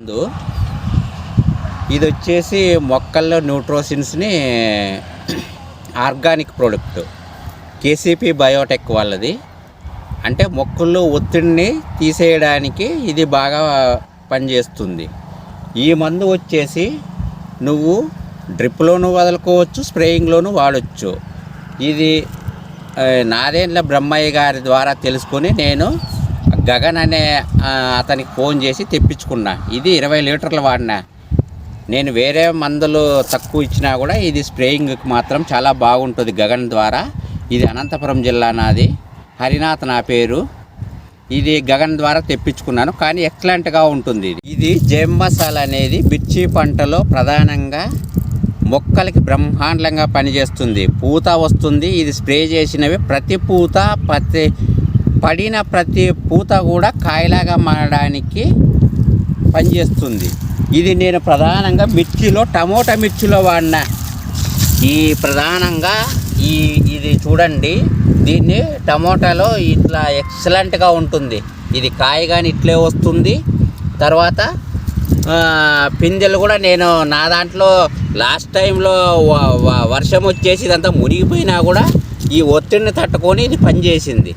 ముందు ఇది వచ్చేసి మొక్కల్లో న్యూట్రోసిన్స్ని ఆర్గానిక్ ప్రోడక్ట్ కేసీపీ బయోటెక్ వాళ్ళది. అంటే మొక్కల్లో ఒత్తిడిని తీసేయడానికి ఇది బాగా పనిచేస్తుంది. ఈ మందు వచ్చేసి నువ్వు డ్రిప్లోను వదులుకోవచ్చు స్ప్రేయింగ్లోను వాడచ్చు. ఇది నాదేండ్ల బ్రహ్మయ్య గారి ద్వారా తెలుసుకొని నేను గగన్ అనే అతనికి ఫోన్ చేసి తెప్పించుకున్నా. ఇది ఇరవై లీటర్లు వాడినా. నేను వేరే మందులు తక్కువ ఇచ్చినా కూడా ఇది స్ప్రేయింగ్కి మాత్రం చాలా బాగుంటుంది గగన్ ద్వారా. ఇది అనంతపురం జిల్లా నాది. హరినాథ్ నా పేరు. ఇది గగన్ ద్వారా తెప్పించుకున్నాను. కానీ ఎక్సలెంట్గా ఉంటుంది ఇది. ఇది జెమ్ మసాలా అనేది మిర్చి పంటలో ప్రధానంగా మొక్కలకి బ్రహ్మాండంగా పనిచేస్తుంది. పూత వస్తుంది. ఇది స్ప్రే చేసినవి ప్రతి పూత ప్రతి పడిన ప్రతి పూత కూడా కాయలాగా మారడానికి పనిచేస్తుంది. ఇది నేను ప్రధానంగా మిర్చిలో టమోటా మిర్చిలో వాడిన. ఈ ప్రధానంగా ఈ ఇది చూడండి దీన్ని టమోటాలో ఇట్లా ఎక్సలెంట్గా ఉంటుంది. ఇది కాయ కానీ ఇట్లే వస్తుంది. తర్వాత పిందెలు కూడా నేను నా దాంట్లో లాస్ట్ టైంలో వర్షం వచ్చేసి ఇదంతా మునిగిపోయినా కూడా ఈ ఒత్తిడిని తట్టుకొని ఇది పనిచేసింది.